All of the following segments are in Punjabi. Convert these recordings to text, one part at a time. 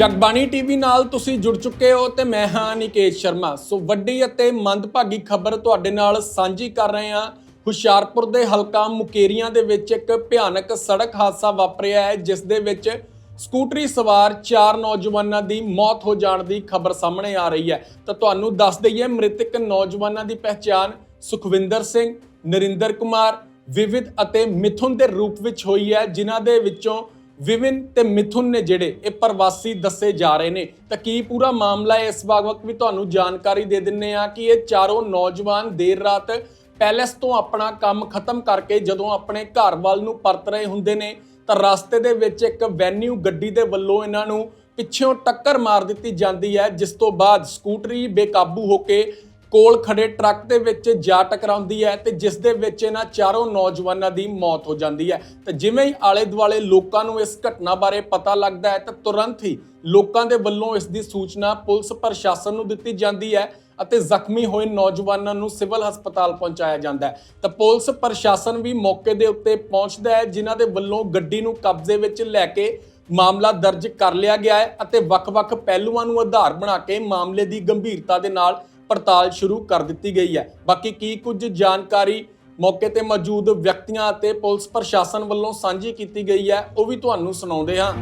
ਜਗਬਾਣੀ ਟੀਵੀ ਨਾਲ ਤੁਸੀਂ ਜੁੜ ਚੁੱਕੇ ਹੋ ਤੇ ਮੈਂ ਹਾਂ ਨਿਕੇਸ਼ ਸ਼ਰਮਾ। ਸੋ ਵੱਡੀ ਅਤੇ ਮੰਦਭਾਗੀ ਖਬਰ ਤੁਹਾਡੇ ਨਾਲ ਸਾਂਝੀ ਕਰ ਰਹੇ ਹਾਂ। ਹੁਸ਼ਿਆਰਪੁਰ ਦੇ ਹਲਕਾ ਮੁਕੇਰੀਆਂ ਦੇ ਵਿੱਚ ਇੱਕ ਭਿਆਨਕ ਸੜਕ ਹਾਦਸਾ ਵਾਪਰਿਆ ਹੈ, ਜਿਸ ਦੇ ਵਿੱਚ ਸਕੂਟਰੀ ਸਵਾਰ ਚਾਰ ਨੌਜਵਾਨਾਂ ਦੀ ਮੌਤ ਹੋ ਜਾਣ ਦੀ ਖਬਰ ਸਾਹਮਣੇ ਆ ਰਹੀ ਹੈ। ਤਾਂ ਤੁਹਾਨੂੰ ਦੱਸ ਦਈਏ, ਮ੍ਰਿਤਕ ਨੌਜਵਾਨਾਂ ਦੀ ਪਹਿਚਾਣ ਸੁਖਵਿੰਦਰ ਸਿੰਘ, ਨਰਿੰਦਰ ਕੁਮਾਰ, ਵਿਵਿਧ ਅਤੇ ਮਿਥੁਨ ਦੇ ਰੂਪ ਵਿੱਚ ਹੋਈ ਹੈ, ਜਿਨ੍ਹਾਂ ਦੇ ਵਿੱਚੋਂ ਵਿਵਿਨ ਤੇ ਮਿਥੁਨ ਨੇ ਜਿਹੜੇ ਇਹ ਪ੍ਰਵਾਸੀ ਦੱਸੇ ਜਾ ਰਹੇ ਨੇ। ਤਾਂ ਕੀ ਪੂਰਾ ਮਾਮਲਾ ਹੈ ਇਸ ਵਕਤ ਵੀ ਤੁਹਾਨੂੰ ਜਾਣਕਾਰੀ ਦੇ ਦਿੰਨੇ ਆ ਕਿ ਇਹ ਚਾਰੋਂ ਨੌਜਵਾਨ ਦੇਰ ਰਾਤ ਪੈਲੇਸ ਤੋਂ ਆਪਣਾ ਕੰਮ ਖਤਮ ਕਰਕੇ ਜਦੋਂ ਆਪਣੇ ਘਰ ਵੱਲ ਨੂੰ ਪਰਤ ਰਹੇ ਹੁੰਦੇ ਨੇ, ਤਾਂ ਰਸਤੇ ਦੇ ਵਿੱਚ ਇੱਕ ਵੈਨਿਊ ਗੱਡੀ ਦੇ ਵੱਲੋਂ ਇਹਨਾਂ ਨੂੰ ਪਿੱਛੋਂ ਟੱਕਰ ਮਾਰ ਦਿੱਤੀ ਜਾਂਦੀ ਹੈ, ਜਿਸ ਤੋਂ ਬਾਅਦ ਸਕੂਟਰੀ ਬੇਕਾਬੂ ਹੋ ਕੇ ਕੋਲ ਖੜੇ ਟਰੱਕ ਦੇ ਵਿੱਚ ਜਾ ਟਕਰਾਉਂਦੀ ਹੈ ਤੇ ਜਿਸ ਦੇ ਵਿੱਚ ਇਹਨਾਂ ਚਾਰੋਂ ਨੌਜਵਾਨਾਂ ਦੀ ਮੌਤ ਹੋ ਜਾਂਦੀ ਹੈ। ਤੇ ਜਿਵੇਂ ਹੀ ਆਲੇ ਦੁਆਲੇ ਲੋਕਾਂ ਨੂੰ ਇਸ ਘਟਨਾ ਬਾਰੇ ਪਤਾ ਲੱਗਦਾ ਹੈ, ਤਾਂ ਤੁਰੰਤ ਹੀ ਲੋਕਾਂ ਦੇ ਵੱਲੋਂ ਇਸ ਦੀ ਸੂਚਨਾ ਪੁਲਿਸ ਪ੍ਰਸ਼ਾਸਨ ਨੂੰ ਦਿੱਤੀ ਜਾਂਦੀ ਹੈ ਅਤੇ ਜ਼ਖਮੀ ਹੋਏ ਨੌਜਵਾਨਾਂ ਨੂੰ ਸਿਵਲ ਹਸਪਤਾਲ ਪਹੁੰਚਾਇਆ ਜਾਂਦਾ ਹੈ। ਤਾਂ ਪੁਲਿਸ ਪ੍ਰਸ਼ਾਸਨ ਵੀ ਮੌਕੇ ਦੇ ਉੱਤੇ ਪਹੁੰਚਦਾ ਹੈ, ਜਿਨ੍ਹਾਂ ਦੇ ਵੱਲੋਂ ਗੱਡੀ ਨੂੰ ਕਬਜ਼ੇ ਵਿੱਚ ਲੈ ਕੇ ਮਾਮਲਾ ਦਰਜ ਕਰ ਲਿਆ ਗਿਆ ਹੈ ਅਤੇ ਵੱਖ-ਵੱਖ ਪਹਿਲੂਆਂ ਨੂੰ ਆਧਾਰ ਬਣਾ ਕੇ ਮਾਮਲੇ ਦੀ ਗੰਭੀਰਤਾ ਦੇ ਨਾਲ ਪੜਤਾਲ ਸ਼ੁਰੂ ਕਰ ਦਿੱਤੀ ਗਈ ਹੈ। ਬਾਕੀ ਕੀ ਕੁਝ ਜਾਣਕਾਰੀ ਮੌਕੇ ਤੇ ਮੌਜੂਦ ਵਿਅਕਤੀਆਂ ਅਤੇ ਪੁਲਿਸ ਪ੍ਰਸ਼ਾਸਨ ਵੱਲੋਂ ਸਾਂਝੀ ਕੀਤੀ ਗਈ ਹੈ, ਉਹ ਵੀ ਤੁਹਾਨੂੰ ਸੁਣਾਉਂਦੇ ਹਾਂ।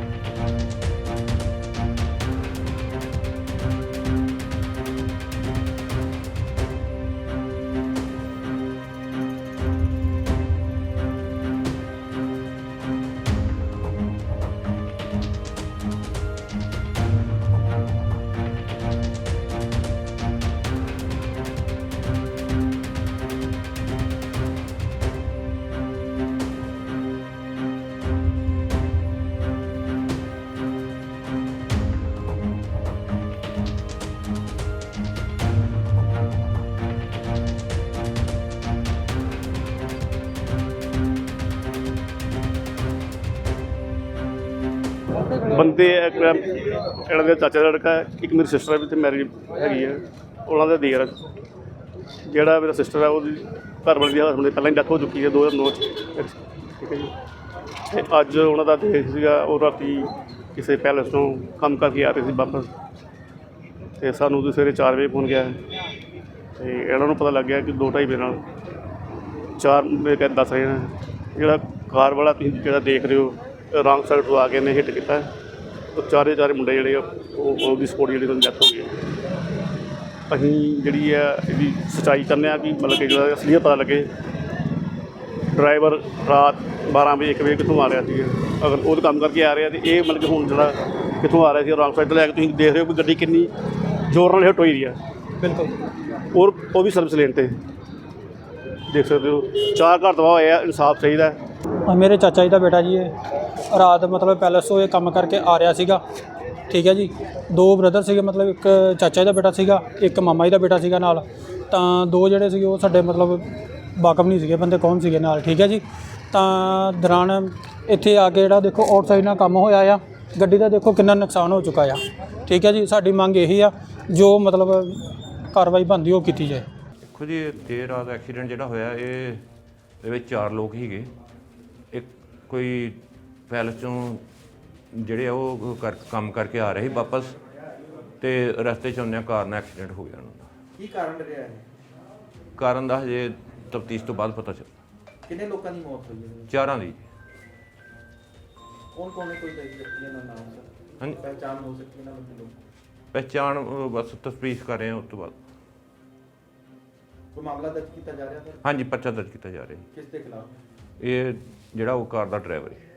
ਬੰਦੇ ਇੱਕ ਇਹਨਾਂ ਦੇ ਚਾਚਾ ਦਾ ਲੜਕਾ ਹੈ, ਇੱਕ ਮੇਰੀ ਸਿਸਟਰ ਵੀ ਤੇ ਮੈਰਿਜ ਹੈਗੀ ਹੈ। ਉਹਨਾਂ ਦਾ ਦੇਰ ਜਿਹੜਾ ਮੇਰਾ ਸਿਸਟਰ ਹੈ ਉਹਦੀ ਘਰ ਵਾਲੀ ਦੀ ਹਸਬੰਦ ਪਹਿਲਾਂ ਹੀ ਡੈਥ ਹੋ ਚੁੱਕੀ ਹੈ 2009 ਚ। ਠੀਕ ਹੈ ਜੀ। ਤੇ ਅੱਜ ਉਹਨਾਂ ਦਾ ਦੇਰ ਸੀਗਾ ਉਹ ਰਾਤੀ ਕਿਸੇ ਪੈਲੇਸ ਤੋਂ ਕੰਮ ਕਰਕੇ ਆ ਰਹੇ ਸੀ ਵਾਪਸ। ਤੇ ਸਾਨੂੰ ਉਹਦੇ ਸਵੇਰੇ 4 ਵਜੇ ਫੋਨ ਗਿਆ। ਤੇ ਇਹਨਾਂ ਨੂੰ ਪਤਾ ਲੱਗ ਗਿਆ ਕਿ ਦੋ ਢਾਈ ਵਜੇ ਨਾਲ ਚਾਰ ਮੇਰੇ ਕਹਿੰਦੇ ਦੱਸ ਰਹੇ ਨੇ ਜਿਹੜਾ ਕਾਰ ਵਾਲਾ ਤੁਸੀਂ ਜਿਹੜਾ ਦੇਖ ਰਹੇ ਹੋ ਰੌਂਗ ਸਾਈਡ ਤੋਂ ਆ ਕੇ ਨੇ ਹਿੱਟ ਕੀਤਾ। ਉਹ ਚਾਰੇ ਚਾਰੇ ਮੁੰਡੇ ਜਿਹੜੇ ਆ, ਉਹ ਉਹਦੀ ਸਪੋਰਟ ਜਿਹੜੀ ਉਹਨਾਂ ਦੀ ਡੈਥ ਹੋ ਗਈ ਅਸੀਂ ਜਿਹੜੀ ਆ ਇਹਦੀ ਸਚਾਈ ਕਰਨੇ ਆ ਕਿ ਮਤਲਬ ਕਿ ਜਿਹੜਾ ਅਸਲੀਅਤ ਪਤਾ ਲੱਗੇ। ਡਰਾਈਵਰ ਰਾਤ 12 ਵਜੇ 1 ਵਜੇ ਕਿੱਥੋਂ ਆ ਰਿਹਾ ਸੀ ਅਗਰ ਉਹ ਕੰਮ ਕਰਕੇ ਆ ਰਿਹਾ ਤੇ ਇਹ ਮਤਲਬ ਕਿ ਹੁਣ ਜਿਹੜਾ ਕਿੱਥੋਂ ਆ ਰਿਹਾ ਸੀ ਰੌਂਗ ਸਾਈਡ ਤੋਂ ਲੈ ਕੇ ਤੁਸੀਂ ਦੇਖ ਰਹੇ ਹੋ ਕਿ ਗੱਡੀ ਕਿੰਨੀ ਜ਼ੋਰ ਨਾਲ ਹਿੱਟ ਹੋਈ ਰਹੀ ਆ। ਬਿਲਕੁਲ। ਔਰ ਉਹ ਵੀ ਸਰਵਿਸ ਲੇਨ ਤੇ। ਦੇਖ ਸਕਦੇ ਹੋ ਚਾਰ ਘਰ ਤਬਾਹ ਹੋਏ ਆ ਇਨਸਾਫ ਚਾਹੀਦਾ। ਹੈ ਆ ਮੇਰੇ ਚਾਚਾ ਜੀ ਦਾ ਬੇਟਾ ਜੀ, ਇਹ ਰਾਤ ਮਤਲਬ ਪੈਲਸ ਤੋਂ ਇਹ ਕੰਮ ਕਰਕੇ ਆ ਰਿਹਾ ਸੀਗਾ। ਠੀਕ ਹੈ ਜੀ? ਦੋ ਬ੍ਰਦਰ ਸੀਗੇ, ਮਤਲਬ ਇੱਕ ਚਾਚਾ ਜੀ ਦਾ ਬੇਟਾ ਸੀਗਾ, ਇੱਕ ਮਾਮਾ ਜੀ ਦਾ ਬੇਟਾ ਸੀਗਾ ਨਾਲ। ਤਾਂ ਦੋ ਜਿਹੜੇ ਸੀਗੇ, ਉਹ ਸਾਡੇ ਮਤਲਬ ਵਾਕਫ ਨਹੀਂ ਸੀਗੇ, ਬੰਦੇ ਕੌਣ ਸੀਗੇ ਨਾਲ, ਠੀਕ ਹੈ ਜੀ? ਤਾਂ ਦੌਰਾਨ ਇੱਥੇ ਆ ਕੇ ਜਿਹੜਾ ਦੇਖੋ ਆਊਟਸਾਈਡ ਨਾਲ ਕੰਮ ਹੋਇਆ ਆ, ਗੱਡੀ ਦਾ ਦੇਖੋ ਕਿੰਨਾ ਨੁਕਸਾਨ ਹੋ ਚੁੱਕਾ ਆ। ਠੀਕ ਹੈ ਜੀ? ਸਾਡੀ ਮੰਗ ਇਹੀ ਆ, ਜੋ ਮਤਲਬ ਕਾਰਵਾਈ ਬਣਦੀ ਉਹ ਕੀਤੀ ਜਾਏ। ਦੇਖੋ ਜੀ, ਦੇਰ ਰਾਤ ਐਕਸੀਡੈਂਟ ਜਿਹੜਾ ਹੋਇਆ, ਇਹ ਇਹਦੇ ਵਿੱਚ ਚਾਰ ਲੋਕ ਹੀਗੇ ਇੱਕ ਕੋਈ ਪੈਲਸ ਚੋਂ ਜਿਹੜੇ ਆ ਉਹ ਕਰ ਕੰਮ ਕਰਕੇ ਆ ਰਹੇ ਸੀ ਵਾਪਸ ਤੇ ਰਸਤੇ 'ਚ ਆਉਂਦਿਆਂ ਕਾਰ ਨਾਲ ਐਕਸੀਡੈਂਟ ਹੋ ਗਿਆ ਉਹਨਾਂ ਦਾ ਕੀ ਕਾਰਨ ਰਿਹਾ ਹੈ ਕਾਰਨ ਦਾ ਹਜੇ ਤਫਤੀਸ਼ ਤੋਂ ਬਾਅਦ ਪਤਾ ਚੱਲ। ਕਿੰਨੇ ਲੋਕਾਂ ਦੀ ਮੌਤ ਹੋਈ ਹੈ? ਚਾਰਾਂ ਦੀ। ਕੌਣ ਕੌਣ ਹੈ ਕੋਈ ਵਿਅਕਤੀਆਂ ਦਾ ਨਾਮ ਹਾਂਜੀ। ਪਹਿਚਾਣ ਹੋ ਸਕਦੀ ਹੈ ਨਾ ਬੰਦੇ ਲੋਕ? ਪਹਿਚਾਣ ਅਹ, ਬਸ ਤਸਦੀਕ ਕਰ ਰਹੇ ਹਾਂ ਉਸ ਤੋਂ ਬਾਅਦ। ਕੋਈ ਮਾਮਲਾ ਦਰਜ ਕੀਤਾ ਜਾ ਰਿਹਾ ਸਰ ਹਾਂਜੀ ਪਰਚਾ ਦਰਜ ਕੀਤਾ ਜਾ ਰਿਹਾ। ਕਿਸ ਦੇ ਖਿਲਾਫ? ਇਹ ਜਿਹੜਾ ਉਹ ਕਾਰ ਦਾ ਡਰਾਈਵਰ ਹੈ।